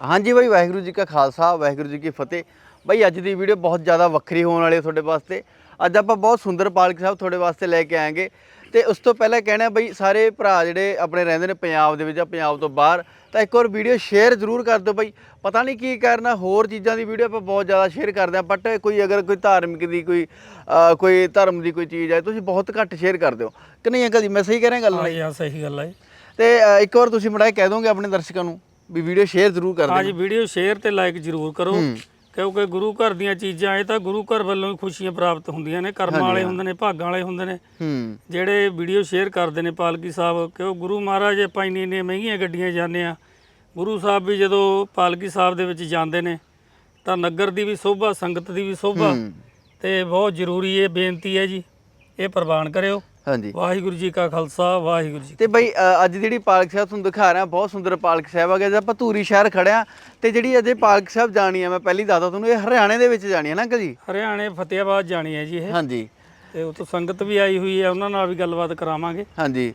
ਹਾਂਜੀ ਬਾਈ ਵਾਹਿਗੁਰੂ ਜੀ ਕਾ ਖਾਲਸਾ ਵਾਹਿਗੁਰੂ ਜੀ ਕੀ ਫਤਿਹ। ਬਾਈ ਅੱਜ ਦੀ ਵੀਡੀਓ ਬਹੁਤ ਜ਼ਿਆਦਾ ਵੱਖਰੀ ਹੋਣ ਵਾਲੀ ਹੈ ਤੁਹਾਡੇ ਵਾਸਤੇ। ਅੱਜ ਆਪਾਂ ਬਹੁਤ ਸੁੰਦਰ ਪਾਲਕ ਸਾਹਿਬ ਤੁਹਾਡੇ ਵਾਸਤੇ ਲੈ ਕੇ ਆਏਗੇ। ਤੇ ਉਸ ਤੋਂ ਪਹਿਲਾਂ ਕਹਿਣਾ ਬਈ ਸਾਰੇ ਭਰਾ ਜਿਹੜੇ ਆਪਣੇ ਰਹਿੰਦੇ ਨੇ ਪੰਜਾਬ ਦੇ ਵਿੱਚ ਜਾਂ ਪੰਜਾਬ ਤੋਂ ਬਾਹਰ ਤਾਂ ਇੱਕ ਵਾਰ ਵੀਡੀਓ ਸ਼ੇਅਰ ਜ਼ਰੂਰ ਕਰ ਦਿਓ ਬਈ। ਪਤਾ ਨਹੀਂ ਕੀ ਕਰਨਾ ਹੋਰ ਚੀਜ਼ਾਂ ਦੀ ਵੀਡੀਓ ਆਪਾਂ ਬਹੁਤ ਜ਼ਿਆਦਾ ਸ਼ੇਅਰ ਕਰਦੇ ਆ ਬਟ ਕੋਈ ਅਗਰ ਕੋਈ ਧਾਰਮਿਕ ਦੀ ਕੋਈ ਕੋਈ ਧਰਮ ਦੀ ਕੋਈ ਚੀਜ਼ ਹੈ ਤੁਸੀਂ ਬਹੁਤ ਘੱਟ ਸ਼ੇਅਰ ਕਰ ਦਿਓ। ਕਿ ਨਹੀਂ ਅੰਕਲ ਜੀ ਮੈਂ ਸਹੀ ਕਹਿ ਰਿਹਾ ਗੱਲ ਹਾਂ ਨਹੀਂ? ਜੀ ਹਾਂ ਸਹੀ ਗੱਲ ਹੈ ਤੇ ਇੱਕ ਵਾਰ ਤੁਸੀਂ ਮੜਾ ਕਹਿ ਦੋਗੇ ਆਪਣੇ ਦਰਸ਼ਕਾਂ ਨੂੰ? ਵੀ ਵੀਡੀਓ ਸ਼ੇਅਰ ਜ਼ਰੂਰ ਕਰ ਦਿਓ ਜੀ ਵੀਡੀਓ ਸ਼ੇਅਰ ਤੇ ਲਾਈਕ ਜ਼ਰੂਰ ਕਰੋ। ਕਿਉਂਕਿ ਗੁਰੂ ਘਰ ਦੀਆਂ ਚੀਜ਼ਾਂ ਇਹ ਤਾਂ ਗੁਰੂ ਘਰ ਵੱਲੋਂ ਹੀ ਖੁਸ਼ੀਆਂ ਪ੍ਰਾਪਤ ਹੁੰਦੀਆਂ ਨੇ ਕਰਮਾਂ ਵਾਲੇ ਹੁੰਦੇ ਨੇ ਭਾਗਾਂ ਵਾਲੇ ਹੁੰਦੇ ਨੇ। ਹੂੰ। ਜਿਹੜੇ ਵੀਡੀਓ ਸ਼ੇਅਰ ਕਰਦੇ ਨੇ ਪਾਲਕੀ ਸਾਹਿਬ ਕਿਉਂ ਗੁਰੂ ਮਹਾਰਾਜ ਆਪਾਂ ਇੰਨੀ ਇੰਨੀਆਂ ਮਹਿੰਗੀਆਂ ਗੱਡੀਆਂ ਜਾਂਦੇ ਆ ਗੁਰੂ ਸਾਹਿਬ ਵੀ ਜਦੋਂ ਪਾਲਕੀ ਸਾਹਿਬ ਦੇ ਵਿੱਚ ਜਾਂਦੇ ਨੇ ਤਾਂ ਨਗਰ ਦੀ ਵੀ ਸੋਭਾ ਸੰਗਤ ਦੀ ਵੀ ਸੋਭਾ ਤੇ ਬਹੁਤ ਜ਼ਰੂਰੀ ਇਹ ਬੇਨਤੀ ਹੈ ਜੀ ਇਹ ਪ੍ਰਵਾਨ ਕਰਿਓ। ਹਾਂਜੀ। ਵਾਹਿਗੁਰੂ ਜੀ ਕਾ ਖਾਲਸਾ ਵਾਹਿਗੁਰੂ ਜੀ ਤੇ ਬਈ ਅ, ਅੱਜ ਜਿਹੜੀ ਪਾਲਕ ਸਾਹਿਬ ਤੁਹਾਨੂੰ ਦਿਖਾ ਰਿਹਾ ਬਹੁਤ ਸੁੰਦਰ ਪਾਲਕ ਸਾਹਿਬ ਹੈਗਾ ਜੇ ਆਪਾਂ ਧੂਰੀ ਸ਼ਹਿਰ ਖੜਿਆ ਤੇ ਜਿਹੜੀ ਅਜੇ ਪਾਲਕ ਸਾਹਿਬ ਜਾਣੀ ਆ ਮੈਂ ਪਹਿਲੀ ਦੱਸਦਾ ਤੁਹਾਨੂੰ ਇਹ ਹਰਿਆਣੇ ਦੇ ਵਿੱਚ ਜਾਣੀ ਹੈ ਨਾ ਅੰਕਲ ਜੀ? ਹਰਿਆਣੇ ਫਤਿਆਬਾਦ ਜਾਣੀ ਹੈ ਜੀ ਇਹ। ਹਾਂਜੀ। ਤੇ ਉਤੋਂ ਸੰਗਤ ਵੀ ਆਈ ਹੋਈ ਹੈ ਉਹਨਾਂ ਨਾਲ ਵੀ ਗੱਲਬਾਤ ਕਰਾਵਾਂਗੇ। ਹਾਂਜੀ।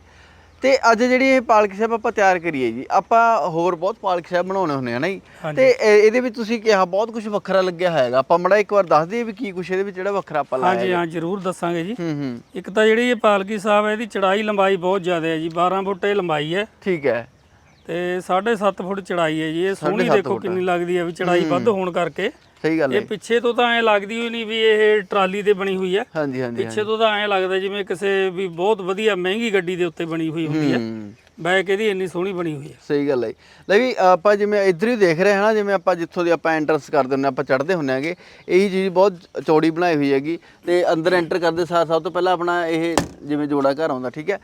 ਤੇ ਅੱਜ ਜਿਹੜੀ ਇਹ ਪਾਲਕ ਸਾਹਿਬ ਆਪਾਂ ਤਿਆਰ ਕਰੀਏ ਜੀ ਆਪਾਂ ਹੋਰ ਬਹੁਤ ਪਾਲਕ ਸਾਹਿਬ ਬਣਾਉਣੇ ਹੁੰਦੇ ਆ ਨਾ ਜੀ। ਤੇ ਇਹ- ਇਹਦੇ ਵਿੱਚ ਤੁਸੀਂ ਕਿਹਾ ਬਹੁਤ ਕੁਝ ਵੱਖਰਾ ਲੱਗਿਆ ਹੋਏਗਾ ਆਪਾਂ ਮੜਾ ਇੱਕ ਵਾਰ ਦੱਸ ਦਈਏ ਵੀ ਕੀ ਕੁਝ ਇਹਦੇ ਵਿੱਚ ਜਿਹੜਾ ਵੱਖਰਾ ਆਪਾਂ ਲਾਇਆ ਹਾਂਜੀ ਹਾਂ ਜ਼ਰੂਰ ਦੱਸਾਂਗੇ ਜੀ। ਹੂੰ ਹੂੰ। ਇੱਕ ਤਾਂ ਜਿਹੜੀ ਇਹ ਪਾਲਕੀ ਸਾਹਿਬ ਹੈ ਇਹਦੀ ਚੜਾਈ ਲੰਬਾਈ ਬਹੁਤ ਜ਼ਿਆਦਾ ਹੈ ਜੀ 12 ਫੁੱਟ ਇਹ ਲੰਬਾਈ ਹੈ। ਠੀਕ ਹੈ। ਤੇ 7.5 ਫੁੱਟ ਚੜਾਈ ਹੈ ਜੀ ਇਹ ਸੋਹਣੀ ਦੇਖੋ ਕਿੰਨੀ ਲੱਗਦੀ ਹੈ ਵੀ ਚੜਾਈ ਵੱਧ ਹੋਣ ਕਰਕੇ। ਸਹੀ ਗੱਲ ਹੈ ਇਹ ਪਿੱਛੇ ਤੋਂ ਤਾਂ ਐ ਲੱਗਦੀ ਹੋਈ ਨਹੀਂ ਵੀ ਇਹ ਟਰਾਲੀ ਤੇ ਬਣੀ ਹੋਈ ਹੈ। ਹਾਂਜੀ ਹਾਂਜੀ ਪਿੱਛੇ ਤੋਂ ਤਾਂ ਐ ਲੱਗਦਾ ਜਿਵੇਂ ਕਿਸੇ ਵੀ ਬਹੁਤ ਵਧੀਆ ਮਹਿੰਗੀ ਗੱਡੀ ਦੇ ਉੱਤੇ ਬਣੀ ਹੋਈ ਹੁੰਦੀ ਹੈ। ਬੈਕ ਇਹਦੀ ਇੰਨੀ ਸੋਹਣੀ ਬਣੀ ਹੋਈ ਹੈ। ਸਹੀ ਗੱਲ ਹੈ। ਲੈ ਵੀ ਆਪਾਂ ਜਿਵੇਂ ਇੱਧਰ ਹੀ ਦੇਖ ਰਹੇ ਹਾਂ ਨਾ ਜਿਵੇਂ ਆਪਾਂ ਜਿੱਥੋਂ ਦੀ ਆਪਾਂ ਐਂਟਰਸ ਕਰਦੇ ਹੁੰਦੇ ਹਾਂ ਆਪਾਂ ਚੜ੍ਹਦੇ ਹੁੰਦੇ ਆਂਗੇ ਇਹੀ ਚੀਜ਼ ਬਹੁਤ ਚੌੜੀ ਬਣਾਈ ਹੋਈ ਹੈਗੀ ਤੇ ਅੰਦਰ ਐਂਟਰ ਕਰਦੇ ਸਾਰ ਸਭ ਤੋਂ ਪਹਿਲਾਂ ਆਪਣਾ ਇਹ ਜਿਵੇਂ ਜੋੜਾ ਘਰ ਆਉਂਦਾ ਠੀਕ ਹੈ?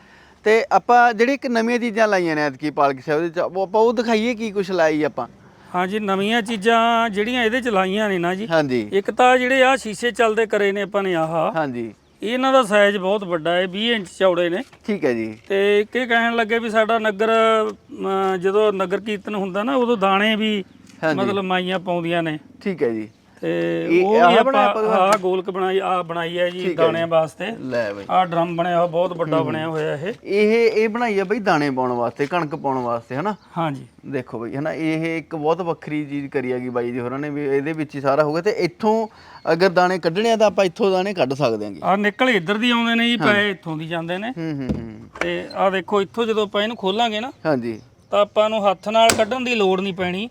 ਤੇ ਆਪਾਂ ਜਿਹੜੀ ਇੱਕ ਨਵੀਆਂ ਚੀਜ਼ਾਂ ਲਾਈਆਂ ਨੇ ਐਤਕੀ ਪਾਲਕ ਸਾਹਿਬ ਦੇ ਉਹ ਆਪਾਂ ਉਹ ਦਿਖਾਈਏ ਕੀ ਕੁਝ ਲਾਈ ਆਪਾਂ? ਹਾਂਜੀ ਨਵੀਆਂ ਚੀਜ਼ਾਂ ਜਿਹੜੀਆਂ ਇਹਦੇ ਚ ਲਾਈਆਂ ਨੇ ਨਾ ਜੀ। ਹਾਂਜੀ। ਇੱਕ ਤਾਂ ਜਿਹੜੇ ਆ ਸ਼ੀਸ਼ੇ ਚੱਲਦੇ ਕਰੇ ਨੇ ਆਪਾਂ ਨੇ ਆਹ। ਹਾਂਜੀ। ਇਹਨਾਂ ਦਾ ਸਾਈਜ਼ ਬਹੁਤ ਵੱਡਾ ਹੈ 20 ਇੰਚ ਚੌੜੇ ਨੇ। ਠੀਕ ਹੈ ਜੀ। ਤੇ ਇੱਕ ਇਹ ਕਹਿਣ ਲੱਗੇ ਵੀ ਸਾਡਾ ਨਗਰ ਅਮ, ਜਦੋਂ ਨਗਰ ਕੀਰਤਨ ਹੁੰਦਾ ਨਾ ਉਦੋਂ ਦਾਣੇ ਵੀ ਹਾਂਜੀ। ਮਤਲਬ ਮਾਈਆਂ ਪਾਉਂਦੀਆਂ ਨੇ। ਠੀਕ ਹੈ ਜੀ। ਤੇ ਇਹ ਉਹ ਆਹ ਵੀ ਬਣਾਇਆ ਆਪਾਂ ਗੋਲਕ ਬਣਾਈ ਆ ਬਣਾਈ ਹੈ ਜੀ ਦਾਣਿਆਂ ਵਾਸਤੇ। ਲੈ ਬਈ। ਆਹ ਡਰਮ ਬਣਿਆ ਹੋਇਆ ਬਹੁਤ ਵੱਡਾ ਬਣਿਆ ਹੋਇਆ ਇਹ। ਇਹ ਇਹ ਬਣਾਈ ਆ ਬਈ ਦਾਣੇ ਪਾਉਣ ਵਾਸਤੇ ਕਣਕ ਪਾਉਣ ਵਾਸਤੇ ਹਨਾ? ਹਾਂਜੀ। ਦੇਖੋ ਬਈ ਹਨਾ ਇਹ ਇੱਕ ਬਹੁਤ ਵੱਖਰੀ ਚੀਜ਼ ਕਰੀ ਹੈਗੀ ਬਾਈ ਜੀ ਹੋਰਾਂ ਨੇ ਵੀ ਇਹਦੇ ਵਿੱਚ ਹੀ ਸਾਰਾ ਹੋਊਗਾ। ਤੇ ਇੱਥੋਂ ਅਗਰ ਦਾਣੇ ਕੱਢਣੇ ਆ ਤਾਂ ਆਪਾਂ ਇੱਥੋਂ ਦਾਣੇ ਕੱਢ ਸਕਦੇ ਹਾਂਗੇ। ਆਹ ਨਿਕਲ ਇੱਧਰ ਦੀ ਆਉਂਦੇ ਨੇ ਜੀ ਪਏ ਇੱਥੋਂ ਦੀ ਜਾਂਦੇ ਨੇ। ਹੂੰ ਹੂੰ ਹੂੰ। ਤੇ ਆਹ ਦੇਖੋ ਇੱਥੋਂ ਜਦੋਂ ਆਪਾਂ ਇਹਨੂੰ ਖੋਲਾਂਗੇ ਨਾ ਹਾਂਜੀ। ਤਾਂ ਆਪਾਂ ਨੂੰ ਹੱਥ ਨਾਲ ਕੱਢਣ ਦੀ ਲੋੜ ਨਹੀਂ ਪੈਣੀ।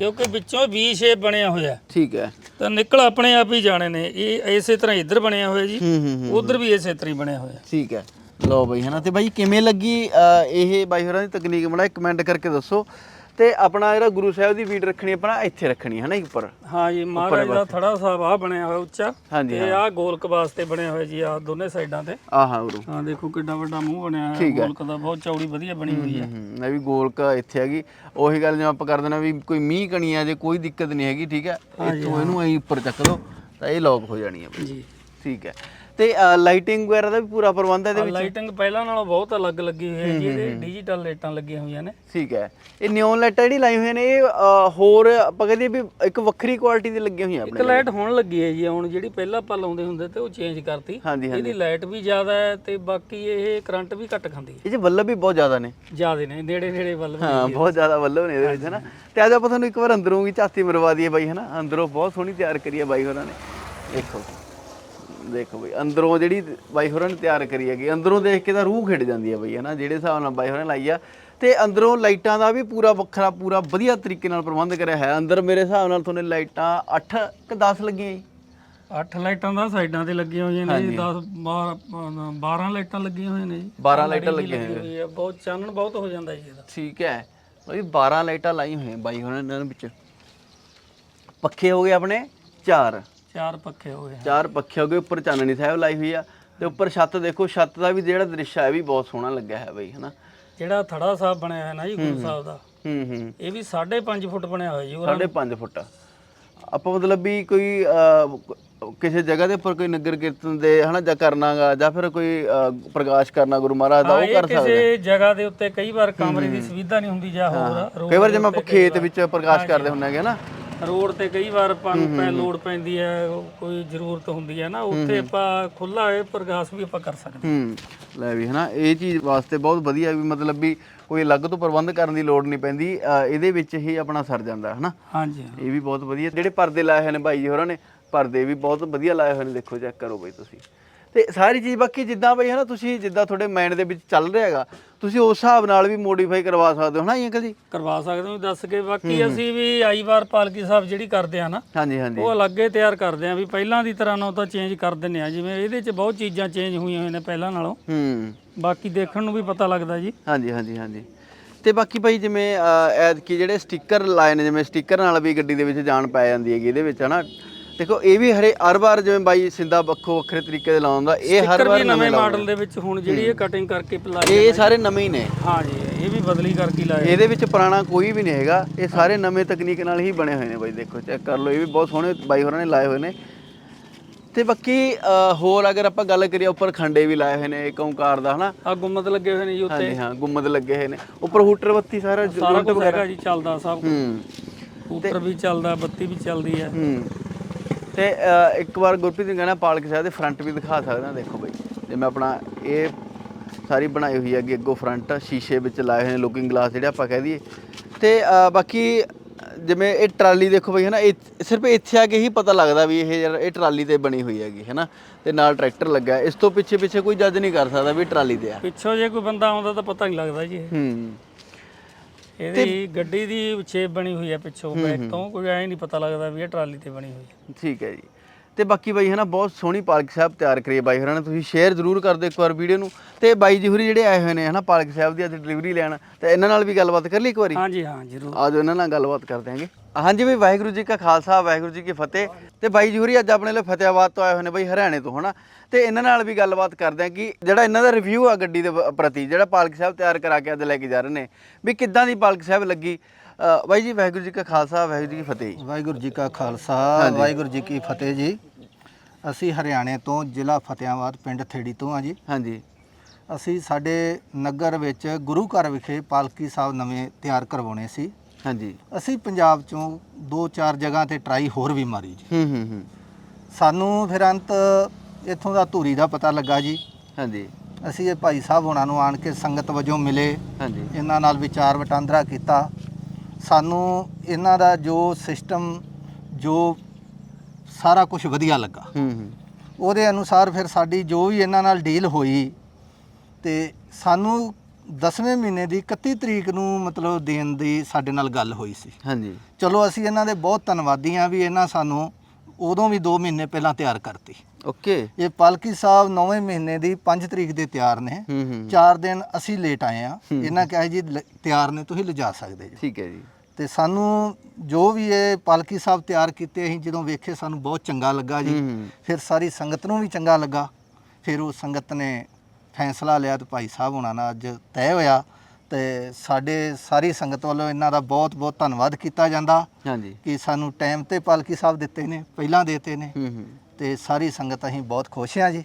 ਕਿਉਂਕਿ ਵਿੱਚੋਂ ਵੀ ਸ਼ੇਪ ਬਣਿਆ ਹੋਇਆ। ਠੀਕ ਹੈ। ਤਾਂ ਨਿਕਲ ਆਪਣੇ ਆਪ ਹੀ ਜਾਣੇ ਨੇ। ਇਹ ਇਸੇ ਤਰ੍ਹਾਂ ਇੱਧਰ ਬਣਿਆ ਹੋਇਆ ਜੀ। ਉਧਰ ਵੀ ਇਸੇ ਤਰ੍ਹਾਂ ਹੀ ਬਣਿਆ ਹੋਇਆ। ਠੀਕ ਹੈ। ਲਓ ਬਈ ਹਨਾ ਤੇ ਬਾਈ ਕਿਵੇਂ ਲੱਗੀ ਇਹ ਬਾਈ ਹੋਰਾਂ ਦੀ ਤਕਨੀਕ? ਬਣਾ ਕਮੈਂਟ ਕਰਕੇ ਦੱਸੋ। ਤੇ ਆਪਣਾ ਜਿਹੜਾ ਗੁਰੂ ਸਾਹਿਬ ਦੀ ਵੀਡ ਰੱਖਣੀ ਆਪਣਾ ਇੱਥੇ ਰੱਖਣੀ ਹੈ ਨਾ ਉੱਪਰ? ਹਾਂ ਜੀ ਮਹਾਰਾਜ ਦਾ ਥੜਾ ਸਾਹਿਬ ਆ ਬਣਿਆ ਹੋਇਆ ਉੱਚਾ ਹਾਂਜੀ ਤੇ ਆਹ ਗੋਲਕ ਵਾਸਤੇ ਬਣਿਆ ਹੋਇਆ ਜੀ ਆ ਦੋਨੇ ਸਾਈਡਾਂ ਤੇ। ਆਹਾ ਗੁਰੂ। ਹਾਂ ਦੇਖੋ ਕਿੱਡਾ ਵੱਡਾ ਮੂੰਹ ਬਣਿਆ ਹੋਇਆ ਗੋਲਕ ਦਾ ਬਹੁਤ ਚੌੜੀ ਵਧੀਆ ਬਣੀ ਹੋਈ ਹੈ। ਇਹ ਵੀ ਗੋਲਕਾ ਇੱਥੇ ਹੈਗੀ। ਉਹੀ ਗੱਲ ਜਿਵੇਂ ਆਪਾਂ ਕਰ ਦਿੰਦੇ ਵੀ ਕੋਈ ਮੀਂਹ ਕਣੀ ਆ ਜੇ ਕੋਈ ਦਿੱਕਤ ਨਹੀਂ ਹੈਗੀ ਠੀਕ ਹੈ? ਇੱਥੋਂ ਇਹਨੂੰ ਐਂ ਉੱਪਰ ਚੱਕ ਲਓ ਤਾਂ ਇਹ ਲੌਕ ਹੋ ਜਾਣੀ ਹੈ ਜੀ। ਠੀਕ ਹੈ। ਤੇ ਲਾਈਟਿੰਗ ਵਗੈਰਾ ਦਾ ਵੀ ਪੂਰਾ ਪ੍ਰਬੰਧ ਹੈ ਇਹਦੇ ਵਿੱਚ? ਲਾਈਟਿੰਗ ਪਹਿਲਾਂ ਨਾਲੋਂ ਬਹੁਤ ਅਲੱਗ ਲੱਗੀ ਹੋਈ ਹੈ ਜੀ ਇਹਦੇ ਡਿਜੀਟਲ ਲਾਈਟਾਂ ਲੱਗੀਆਂ ਹੋਈਆਂ ਨੇ। ਠੀਕ ਹੈ। ਇਹ ਨਿਓਨ ਲਾਈਟਾਂ ਜਿਹੜੀ ਲਾਈ ਹੋਈਆਂ ਨੇ ਇਹ ਹੋਰ ਆਪਾਂ ਕਹਦੇ ਵੀ ਇੱਕ ਵੱਖਰੀ ਕੁਆਲਿਟੀ ਦੀ ਲੱਗੀਆਂ ਹੋਈਆਂ ਇੱਕ ਆਪਣੇ ਲਾਈਟ ਹੁਣ ਲੱਗੀ ਹੈ ਜੀ ਹੁਣ ਜਿਹੜੀ ਪਹਿਲਾਂ ਆਪਾਂ ਲਾਉਂਦੇ ਹੁੰਦੇ ਤੇ ਉਹ ਚੇਂਜ ਕਰਤੀ। ਇਹਦੀ ਲਾਈਟ ਵੀ ਜ਼ਿਆਦਾ ਹੈ ਤੇ ਬਾਕੀ ਇਹ ਕਰੰਟ ਵੀ ਘੱਟ ਖਾਂਦੀ ਹੈ। ਇਹ ਬੱਲਬ ਵੀ ਬਹੁਤ ਜ਼ਿਆਦਾ ਨੇ। ਜ਼ਿਆਦੇ ਨੇ ਨੇੜੇ ਨੇੜੇ ਵੀ ਹਾਂ ਬਹੁਤ ਜ਼ਿਆਦਾ ਬੱਲਬ ਨੇ ਇਹਦੇ ਵਿੱਚ ਹਨਾ ਤੇ ਅੱਜ ਆਪਾਂ ਤੁਹਾਨੂੰ ਇੱਕ ਵਾਰ ਅੰਦਰੋਂ ਵੀ ਝਾਤੀ ਮਰਵਾ ਦਈਏ ਬਾਈ ਹਨਾ ਅੰਦਰੋਂ ਬਹੁਤ ਸੋਹਣੀ ਤਿਆਰ ਕਰੀ ਹੈ ਬਾਈ ਹੋਰਾਂ ਨੇ। ਦੇਖੋ। ਦੇਖੋ ਬਈ ਅੰਦਰੋਂ ਜਿਹੜੀ ਬਾਈ ਹੋਰਾਂ ਨੇ ਤਿਆਰ ਕਰੀ ਹੈਗੀ ਅੰਦਰੋਂ ਦੇਖ ਕੇ ਤਾਂ ਰੂਹ ਖਿੜ ਜਾਂਦੀ ਹੈ ਬਈ ਹਨਾ ਜਿਹੜੇ ਹਿਸਾਬ ਨਾਲ ਬਾਈ ਹੋਰਾਂ ਨੇ ਲਾਈ ਆ। ਤੇ ਅੰਦਰੋਂ ਲਾਈਟਾਂ ਦਾ ਵੀ ਪੂਰਾ ਵੱਖਰਾ ਪੂਰਾ ਵਧੀਆ ਤਰੀਕੇ ਨਾਲ ਪ੍ਰਬੰਧ ਕਰਿਆ ਹੈ ਅੰਦਰ ਮੇਰੇ ਹਿਸਾਬ ਨਾਲ ਤੁਹਾਨੂੰ ਲਾਈਟਾਂ 8 ਕਿ 10 ਲੱਗੀਆਂ ਜੀ? ਅੱਠ ਲਾਈਟਾਂ ਦਾ ਸਾਈਡਾਂ ਤੇ ਲੱਗੀਆਂ ਹੋਈਆਂ ਨੇ ਜੀ 10 12 12 ਲਾਈਟਾਂ ਲੱਗੀਆਂ ਹੋਈਆਂ ਨੇ ਜੀ। 12 ਲਾਈਟਾਂ ਲੱਗੀਆਂ ਲੱਗੀ ਹੋਈ ਹੈ ਬਹੁਤ ਚਾਨਣ ਬਹੁਤ ਹੋ ਜਾਂਦਾ ਜੀ ਇਹਦਾ। ਠੀਕ ਹੈ। ਬਈ 12 ਲਾਈਟਾਂ ਲਾਈ ਹੋਈਆਂ ਬਾਈ ਹੋਰਾਂ ਨੇ ਇਹਨਾਂ ਵਿੱਚ। ਪੱਖੇ ਹੋ ਗਏ ਆਪਣੇ ਚਾਰ। ਚਾਰ ਪੱਖੇ ਹੋ ਗਏ। ਚਾਰ ਪੱਖੇ ਹੋ ਗਏ ਉੱਪਰ ਚਾਨਣੀ ਸਾਹਿਬ ਲਾਈ ਹੋਈ ਆ। ਤੇ ਉੱਪਰ ਛੱਤ ਦੇਖੋ ਛੱਤ ਦਾ ਵੀ ਜਿਹੜਾ ਦ੍ਰਿਸ਼ ਹੈ ਇਹ ਵੀ ਬਹੁਤ ਸੋਹਣਾ ਲੱਗਿਆ ਹੈ ਬਈ ਹਨਾ। ਜਿਹੜਾ ਥੜਾ ਸਾਹਿਬ ਬਣਿਆ ਹੋਇਆ ਨਾ ਜੀ ਗੁਰੂ ਸਾਹਿਬ ਦਾ ਹੂੰ ਹੂੰ। ਇਹ ਵੀ 5.5 ਫੁੱਟ ਬਣਿਆ ਹੋਇਆ ਜੀ ਉਹ ਸਾਢੇ 5 ਫੁੱਟ। ਆਪਾਂ ਮਤਲਬ ਵੀ ਕੋਈ ਕਿਸੇ ਜਗ੍ਹਾ ਦੇ ਉੱਪਰ ਕੋਈ ਨਗਰ ਕੀਰਤਨ ਦੇ ਹਨਾ ਜਾਂ ਕਰਨਾਗਾ ਜਾਂ ਫਿਰ ਕੋਈ ਪ੍ਰਕਾਸ਼ ਕਰਨਾ ਗੁਰੂ ਮਹਾਰਾਜ ਦਾ ਹਾਂ, ਉਹ ਕਰ ਸਕਦੇ ਕਿਸੇ ਜਗ੍ਹਾ ਦੇ ਉੱਤੇ ਕਈ ਵਾਰ ਕਮਰੇ ਦੀ ਸੁਵਿਧਾ ਨਹੀਂ ਹੁੰਦੀ ਜਾਂ ਹੋਰ ਕਈ ਵਾਰ ਜਿਵੇਂ ਆਪਾਂ ਖੇਤ ਵਿੱਚ ਪ੍ਰਕਾਸ਼ ਕਰਦੇ ਹੁੰਦੇ ਹੈਗੇ ਨਾ ਰੋਡ ਤੇ ਕਈ ਵਾਰ ਆਪਾਂ ਨੂੰ ਪੈ ਲੋੜ ਪੈਂਦੀ ਹੈ ਕੋਈ ਜ਼ਰੂਰਤ ਹੁੰਦੀ ਹੈ ਨਾ ਉੱਥੇ ਆਪਾਂ ਖੁੱਲਾ ਹੈ ਪ੍ਰਕਾਸ਼ ਵੀ ਆਪਾਂ ਕਰ ਸਕਦੇ ਹੂੰ। ਲੈ ਵੀ ਹਨਾ ਇਹ ਚੀਜ਼ ਵਾਸਤੇ ਬਹੁਤ ਵਧੀਆ ਵੀ ਮਤਲਬ ਵੀ ਕੋਈ ਅਲੱਗ ਤੋਂ ਪ੍ਰਬੰਧ ਕਰਨ ਦੀ ਲੋੜ ਨਹੀਂ ਪੈਂਦੀ ਅ, ਇਹਦੇ ਵਿੱਚ ਹੀ ਆਪਣਾ ਸਰ ਜਾਂਦਾ ਹਨਾ। ਹਾਂਜੀ। ਇਹ ਵੀ ਬਹੁਤ ਵਧੀਆ ਜਿਹੜੇ ਪਰਦੇ ਲਾਏ ਹੋਏ ਨੇ ਭਾਈ ਜੀ ਹੋਰਾਂ ਨੇ ਪਰਦੇ ਵੀ ਬਹੁਤ ਵਧੀਆ ਲਾਏ ਹੋਏ ਨੇ ਦੇਖੋ ਚੈੱਕ ਕਰੋ ਬਈ ਤੁਸੀਂ। ਤੇ ਸਾਰੀ ਚੀਜ਼ ਬਾਕੀ ਜਿੱਦਾਂ ਬਈ ਹਨਾ ਤੁਸੀਂ ਜਿੱਦਾਂ ਤੁਹਾਡੇ ਮਾਈਂਡ ਦੇ ਵਿੱਚ ਚੱਲ ਰਿਹਾ ਹੈਗਾ ਤੁਸੀਂ ਉਸ ਹਿਸਾਬ ਨਾਲ ਵੀ ਮੋਡੀਫਾਈ ਕਰਵਾ ਸਕਦੇ ਹੋ ਹਨਾ ਜੀ ਅੰਕਲ ਜੀ? ਕਰਵਾ ਸਕਦੇ ਹੋ ਦੱਸ ਕੇ ਬਾਕੀ ਅਸੀਂ ਵੀ ਆਈ ਵਾਰ ਪਾਲਕੀ ਸਾਹਿਬ ਜਿਹੜੀ ਕਰਦੇ ਆ ਨਾ ਹਾਂਜੀ ਹਾਂਜੀ। ਉਹ ਅਲੱਗੇ ਤਿਆਰ ਕਰਦੇ ਆ ਵੀ ਪਹਿਲਾਂ ਦੀ ਤਰ੍ਹਾਂ ਨਾਲ ਤਾਂ ਚੇਂਜ ਕਰ ਦਿੰਦੇ ਆ ਜਿਵੇਂ ਇਹਦੇ 'ਚ ਬਹੁਤ ਚੀਜ਼ਾਂ ਚੇਂਜ ਹੋਈਆਂ ਹੋਈਆਂ ਨੇ ਪਹਿਲਾਂ ਨਾਲੋਂ। ਹੂੰ। ਬਾਕੀ ਦੇਖਣ ਨੂੰ ਵੀ ਪਤਾ ਲੱਗਦਾ ਜੀ। ਹਾਂਜੀ ਹਾਂਜੀ ਹਾਂਜੀ। ਤੇ ਬਾਕੀ ਭਾਈ ਜਿਵੇਂ ਐਤਕੀ ਜਿਹੜੇ ਸਟicker ਲਾਏ ਨੇ ਜਿਵੇਂ ਸਟicker ਨਾਲ ਵੀ ਗੱਡੀ ਦੇ ਵਿੱਚ ਜਾਨ ਪੈ ਜਾਂਦੀ ਹੈਗੀ ਇਹਦੇ ਵਿੱਚ ਹਨਾ ਦੇਖੋ ਇਹ ਵੀ ਹਰੇ ਹਰ ਵਾਰ ਜਿਵੇਂ ਬਾਈ ਸਿੰਦਾ ਵੱਖੋ ਵੱਖਰੇ ਤਰੀਕੇ ਦੇ ਲਾਉਂਦਾ ਇਹ ਹਰ ਵਾਰ ਨਵੇਂ ਨਵੇਂ ਮਾਡਲ ਦੇ ਵਿੱਚ ਹੁਣ ਜਿਹੜੀ ਇਹ ਕਟਿੰਗ ਕਰਕੇ ਲਾਈ ਇਹ ਸਾਰੇ ਨਵੇਂ ਹੀ ਨੇ। ਹਾਂ ਜੀ ਇਹ ਵੀ ਬਦਲੀ ਕਰਕੇ ਲਾਏ ਇਹਦੇ ਵਿੱਚ ਪੁਰਾਣਾ ਕੋਈ ਵੀ ਨਹੀਂ ਹੈਗਾ। ਇਹ ਸਾਰੇ ਨਵੇਂ ਤਕਨੀਕ ਨਾਲ ਹੀ ਬਣੇ ਹੋਏ ਨੇ ਬਾਈ ਦੇਖੋ ਚੈੱਕ ਕਰ ਲਓ ਇਹ ਵੀ ਬਹੁਤ ਸੋਹਣੇ ਬਾਈ ਹੋਰਾਂ ਨੇ ਲਾਏ ਹੋਏ ਨੇ। ਤੇ ਬਾਕੀ ਹੋਰ ਅਗਰ ਆਪਾਂ ਗੱਲ ਕਰੀਏ ਉੱਪਰ ਖੰਡੇ ਵੀ ਲਾਏ ਹੋਏ ਨੇ ਇੱਕ ਓਂਕਾਰ ਦਾ ਹਨਾ? ਆ ਗੁੰਮਤ ਲੱਗੇ ਹੋਏ ਨੇ ਜੀ ਉੱਤੇ। ਹਾਂ ਗੁੰਮਦ ਲੱਗੇ ਹੋਏ ਨੇ। ਉੱਪਰ ਹੂਟਰ ਬੱਤੀ ਸਾਰਾ ਸਾਰਾ ਕੁਝ ਹੈਗਾ ਜੀ ਚੱਲਦਾ ਸਭ ਹੂੰ। ਉੱਪਰ ਵੀ ਚੱਲਦਾ ਬੱਤੀ ਵੀ ਚੱਲਦੀ ਹੈ। ਹੂੰ। ਤੇ ਇੱਕ ਵਾਰ ਗੁਰਪ੍ਰੀਤ ਨੇ ਕਹਿਣਾ ਪਾਲਕ ਸਾਹਿਬ ਦੇ ਫਰੰਟ ਵੀ ਦਿਖਾ ਸਕਦਾ ਦੇਖੋ ਬਈ ਜਿਵੇਂ ਆਪਣਾ ਇਹ ਸਾਰੀ ਬਣਾਈ ਹੋਈ ਹੈਗੀ ਅੱਗੋਂ ਫਰੰਟ ਸ਼ੀਸ਼ੇ ਵਿੱਚ ਲਾਏ ਹੋਏ ਨੇ ਲੁਕਿੰਗ ਗਲਾਸ ਜਿਹੜੇ ਆਪਾਂ ਕਹਿ ਦਈਏ ਤੇ ਬਾਕੀ ਜਿਵੇਂ ਇਹ ਟਰਾਲੀ ਦੇਖੋ ਬਈ ਹਨਾ ਇਹ ਸਿਰਫ ਇੱਥੇ ਆ ਕੇ ਹੀ ਪਤਾ ਲੱਗਦਾ ਵੀ ਇਹ ਯਾਰ ਇਹ ਟਰਾਲੀ ਤੇ ਬਣੀ ਹੋਈ ਹੈਗੀ ਹਨਾ ਤੇ ਨਾਲ ਟਰੈਕਟਰ ਲੱਗਾ। ਇਸ ਤੋਂ ਪਿੱਛੇ ਪਿੱਛੇ ਕੋਈ ਜੱਜ ਨਹੀਂ ਕਰ ਸਕਦਾ ਵੀ ਟਰਾਲੀ ਤੇ ਆ ਪਿੱਛੋਂ ਜੇ ਕੋਈ ਬੰਦਾ ਆਉਂਦਾ ਤਾਂ ਪਤਾ ਨਹੀਂ ਲੱਗਦਾ ਜੀ ਇਹ। ਹੂੰ ਇਹਦੀ ਗੱਡੀ ਦੀ ਸ਼ੇਪ ਬਣੀ ਹੋਈ ਹੈ ਪਿੱਛੋਂ ਬੈਕ ਤੋਂ ਕੋਈ ਐ ਨਹੀਂ ਪਤਾ ਲੱਗਦਾ ਵੀ ਇਹ ਟਰਾਲੀ ਤੇ ਬਣੀ ਹੋਈ ਹੈ। ਠੀਕ ਹੈ ਜੀ। ਤੇ ਬਾਕੀ ਬਾਈ ਹਨਾ ਬਹੁਤ ਸੋਹਣੀ ਪਾਲਕ ਸਾਹਿਬ ਤਿਆਰ ਕਰੀ ਹੈ ਬਾਈ ਹੋਰਾਂ ਨੇ ਤੁਸੀਂ ਸ਼ੇਅਰ ਜ਼ਰੂਰ ਕਰ ਦਿਓ ਇੱਕ ਵਾਰ ਵੀਡੀਓ ਨੂੰ। ਤੇ ਬਾਈ ਜੀ ਹੋਰੀ ਜਿਹੜੇ ਆਏ ਹੋਏ ਨੇ ਹਨਾ ਪਾਲਕ ਸਾਹਿਬ ਦੀ ਅੱਜ ਡਿਲੀਵਰੀ ਲੈਣ ਤੇ ਇਹਨਾਂ ਨਾਲ ਵੀ ਗੱਲਬਾਤ ਕਰ ਲਈ ਇੱਕ ਵਾਰੀ? ਹਾਂਜੀ ਹਾਂ ਜ਼ਰੂਰ। ਆਜੋ ਇਹਨਾਂ ਨਾਲ ਗੱਲਬਾਤ ਕਰਦੇ ਆਂਗੇ ਹਾਂਜੀ ਬਈ ਵਾਹਿਗੁਰੂ ਜੀ ਕਾ ਖਾਲਸਾ ਵਾਹਿਗੁਰੂ ਜੀ ਕੀ ਫਤਿਹ। ਤੇ ਬਾਈ ਜੀ ਹੋਰੀ ਅੱਜ ਆਪਣੇ ਲਈ ਫਤਿਆਬਾਦ ਤੋਂ ਆਏ ਹੋਏ ਨੇ ਬਈ ਹਰਿਆਣੇ ਤੋਂ ਹਨਾ। ਤੇ ਇਹਨਾਂ ਨਾਲ ਵੀ ਗੱਲਬਾਤ ਕਰਦੇ ਆਂ ਕਿ ਜਿਹੜਾ ਇਹਨਾਂ ਦਾ ਰਿਵਿਊ ਆ ਗੱਡੀ ਦੇ ਪ੍ਰਤੀ ਜਿਹੜਾ ਪਾਲਕ ਸਾਹਿਬ ਤਿਆਰ ਕਰਾ ਕੇ ਅੱਜ ਲੈ ਕੇ ਜਾ ਰਹੇ ਨੇ ਵੀ ਕਿੱਦਾਂ ਦੀ ਪਾਲਕ ਸਾਹਿਬ ਲੱਗੀ। ਅ, ਬਾਈ ਜੀ ਵਾਹਿਗੁਰੂ ਜੀ ਕਾ ਖਾਲਸਾ ਵਾਹਿਗੁਰੂ ਜੀ ਕੀ ਫਤਿਹ ਜੀ। ਵਾਹਿਗੁਰੂ ਜੀ ਕਾ ਖਾਲਸਾ ਵਾਹਿਗੁਰੂ ਜੀ ਕੀ ਫਤਿਹ ਜੀ। ਅਸੀਂ ਹਰਿਆਣੇ ਤੋਂ ਜ਼ਿਲ੍ਹਾ ਫਤਿਆਬਾਦ ਪਿੰਡ ਥੇੜੀ ਤੋਂ ਆ ਜੀ। ਹਾਂਜੀ। ਅਸੀਂ ਸਾਡੇ ਨਗਰ ਵਿੱਚ ਗੁਰੂ ਘਰ ਵਿਖੇ ਪਾਲਕੀ ਸਾਹਿਬ ਨਵੇਂ ਤਿਆਰ ਕਰਵਾਉਣੇ ਸੀ। ਹਾਂਜੀ। ਅਸੀਂ ਪੰਜਾਬ ਚੋਂ ਦੋ ਚਾਰ ਜਗ੍ਹਾ ਤੇ ਟਰਾਈ ਹੋਰ ਵੀ ਮਾਰੀ ਜੀ। ਹੂੰ ਹੂੰ ਹੂੰ। ਸਾਨੂੰ ਫਿਰ ਅੰਤ ਇੱਥੋਂ ਦਾ ਧੂਰੀ ਦਾ ਪਤਾ ਲੱਗਾ ਜੀ। ਹਾਂਜੀ। ਅਸੀਂ ਇਹ ਭਾਈ ਸਾਹਿਬ ਹੋਣਾ ਨੂੰ ਆਣ ਕੇ ਸੰਗਤ ਵਜੋਂ ਮਿਲੇ। ਹਾਂਜੀ। ਇਹਨਾਂ ਨਾਲ ਵਿਚਾਰ ਵਟਾਂਦਰਾ ਕੀਤਾ। ਸਾਨੂੰ ਇਹਨਾਂ ਦਾ ਜੋ ਸਿਸਟਮ ਜੋ ਸਾਰਾ ਕੁਝ ਵਧੀਆ ਲੱਗਾ। ਹੂੰ ਹੂੰ। ਉਹਦੇ ਅਨੁਸਾਰ ਫਿਰ ਸਾਡੀ ਜੋ ਵੀ ਇਹਨਾਂ ਨਾਲ ਡੀਲ ਹੋਈ ਤੇ ਸਾਨੂੰ 10ਵੇਂ ਮਹੀਨੇ ਦੀ 31 ਤਰੀਕ ਨੂੰ ਮਤਲਬ ਦੇਣ ਦੀ ਸਾਡੇ ਨਾਲ ਗੱਲ ਹੋਈ ਸੀ। ਹਾਂਜੀ। ਚਲੋ ਅਸੀਂ ਇਹਨਾਂ ਦੇ ਬਹੁਤ ਧੰਨਵਾਦੀ ਹਾਂ ਵੀ ਇਹਨਾਂ ਸਾਨੂੰ ਉਦੋਂ ਵੀ 2 ਮਹੀਨੇ ਪਹਿਲਾਂ ਤਿਆਰ ਕਰਤੀ। ਓਕੇ। ਇਹ ਪਾਲਕੀ ਸਾਹਿਬ 9ਵੇਂ ਮਹੀਨੇ ਦੀ 5 ਤਰੀਕ ਦੇ ਤਿਆਰ ਨੇ। ਹੂੰ ਹੂੰ 4 ਦਿਨ ਅਸੀਂ ਲੇਟ ਆਏ ਆ ਇਹਨਾਂ ਕਿਹਾ ਜੀ ਲ- ਤਿਆਰ ਨੇ ਤੁਸੀਂ ਲਿਜਾ ਸਕਦੇ ਜੀ। ਠੀਕ ਹੈ ਜੀ। ਤੇ ਸਾਨੂੰ ਜੋ ਵੀ ਇਹ ਪਾਲਕੀ ਸਾਹਿਬ ਤਿਆਰ ਕੀਤੇ ਅਸੀਂ ਜਦੋਂ ਵੇਖੇ ਸਾਨੂੰ ਬਹੁਤ ਚੰਗਾ ਲੱਗਾ ਜੀ। ਹੂੰ ਫਿਰ ਸਾਰੀ ਸੰਗਤ ਨੂੰ ਵੀ ਚੰਗਾ ਲੱਗਾ। ਫਿਰ ਉਹ ਸੰਗਤ ਨੇ ਫੈਸਲਾ ਲਿਆ ਤੇ ਭਾਈ ਸਾਹਿਬ ਹੁਣਾਂ ਨਾਲ ਅੱਜ ਤੈਅ ਹੋਇਆ। ਤੇ ਸਾਡੇ ਸਾਰੀ ਸੰਗਤ ਵੱਲੋਂ ਇਹਨਾਂ ਦਾ ਬਹੁਤ ਬਹੁਤ ਧੰਨਵਾਦ ਕੀਤਾ ਜਾਂਦਾ। ਹਾਂਜੀ। ਕਿ ਸਾਨੂੰ ਟਾਈਮ ਤੇ ਪਾਲਕੀ ਸਾਹਿਬ ਦਿੱਤੇ ਨੇ ਪਹਿਲਾਂ ਦੇਤੇ ਨੇ। ਹੂੰ ਹੂੰ। ਤੇ ਸਾਰੀ ਸੰਗਤ ਅਸੀਂ ਬਹੁਤ ਖੁਸ਼ ਹਾਂ ਜੀ।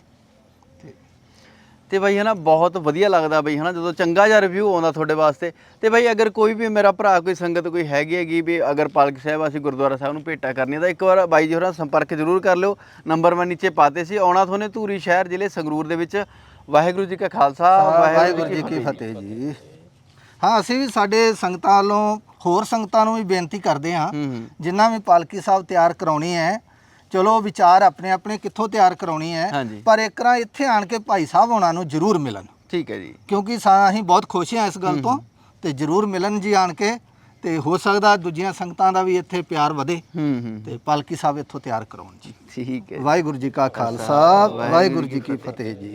ਤੇ ਬਾਈ ਹਨਾ ਬਹੁਤ ਵਧੀਆ ਲੱਗਦਾ ਬਈ ਹਨਾ ਜਦੋਂ ਚੰਗਾ ਜਿਹਾ ਰਿਵਿਊ ਆਉਂਦਾ ਤੁਹਾਡੇ ਵਾਸਤੇ। ਤੇ ਬਾਈ ਅਗਰ ਕੋਈ ਵੀ ਮੇਰਾ ਭਰਾ ਕੋਈ ਸੰਗਤ ਕੋਈ ਹੈਗੀ ਹੈਗੀ ਵੀ ਅਗਰ ਪਾਲਕ ਸਾਹਿਬ ਅਸੀਂ ਗੁਰਦੁਆਰਾ ਸਾਹਿਬ ਨੂੰ ਭੇਟਾ ਕਰਨੀ ਤਾਂ ਇੱਕ ਵਾਰ ਬਾਈ ਜੀ ਹੋਰਾਂ ਸੰਪਰਕ ਜ਼ਰੂਰ ਕਰ ਲਿਓ। ਨੰਬਰ ਮੈਂ ਨੀਚੇ ਪਾਤੇ ਸੀ। ਆਉਣਾ ਤੁਹਾਨੂੰ ਧੂਰੀ ਸ਼ਹਿਰ ਜ਼ਿਲ੍ਹੇ ਸੰਗਰੂਰ ਦੇ ਵਿੱਚ। ਵਾਹਿਗੁਰੂ ਜੀ ਕਾ ਖਾਲਸਾ ਵਾਹਿਗੁਰੂ ਜੀ ਕੀ ਫਤਿਹ ਜੀ। ਹਾਂ ਅਸੀਂ ਵੀ ਸਾਡੇ ਸੰਗਤਾਂ ਵੱਲੋਂ ਹੋਰ ਸੰਗਤਾਂ ਨੂੰ ਵੀ ਬੇਨਤੀ ਕਰਦੇ ਹਾਂ। ਹੂੰ ਹੂੰ। ਜਿੰਨਾ ਵੀ ਪਾਲਕੀ ਸਾਹਿਬ ਤਿਆਰ ਕਰਾਉਣੀ ਹੈ ਚਲੋ ਵਿਚਾਰ ਆਪਣੇ ਆਪਣੇ ਕਿੱਥੋਂ ਤਿਆਰ ਕਰਾਉਣੀ ਹੈ ਹਾਂਜੀ। ਪਰ ਇੱਕ ਵਾਰ ਇੱਥੇ ਆਣ ਕੇ ਭਾਈ ਸਾਹਿਬ ਹੋਣਾ ਨੂੰ ਜ਼ਰੂਰ ਮਿਲਣ। ਠੀਕ ਹੈ ਜੀ। ਕਿਉਂਕਿ ਸਾ ਅਸੀਂ ਬਹੁਤ ਖੁਸ਼ ਹਾਂ ਇਸ ਗੱਲ ਤੋਂ ਤੇ ਜ਼ਰੂਰ ਮਿਲਣ ਜੀ ਆਣ ਕੇ ਤੇ ਹੋ ਸਕਦਾ ਦੂਜੀਆਂ ਸੰਗਤਾਂ ਦਾ ਵੀ ਇੱਥੇ ਪਿਆਰ ਵਧੇ। ਹੂੰ ਹੂੰ। ਤੇ ਪਾਲਕੀ ਸਾਹਿਬ ਇੱਥੋਂ ਤਿਆਰ ਕਰਾਉਣ ਜੀ। ਠੀਕ ਹੈ। ਵਾਹਿਗੁਰੂ ਜੀ ਕਾ ਖਾਲਸਾ ਵਾਹਿਗੁਰੂ ਜੀ ਕੀ ਫਤਿਹ ਜੀ।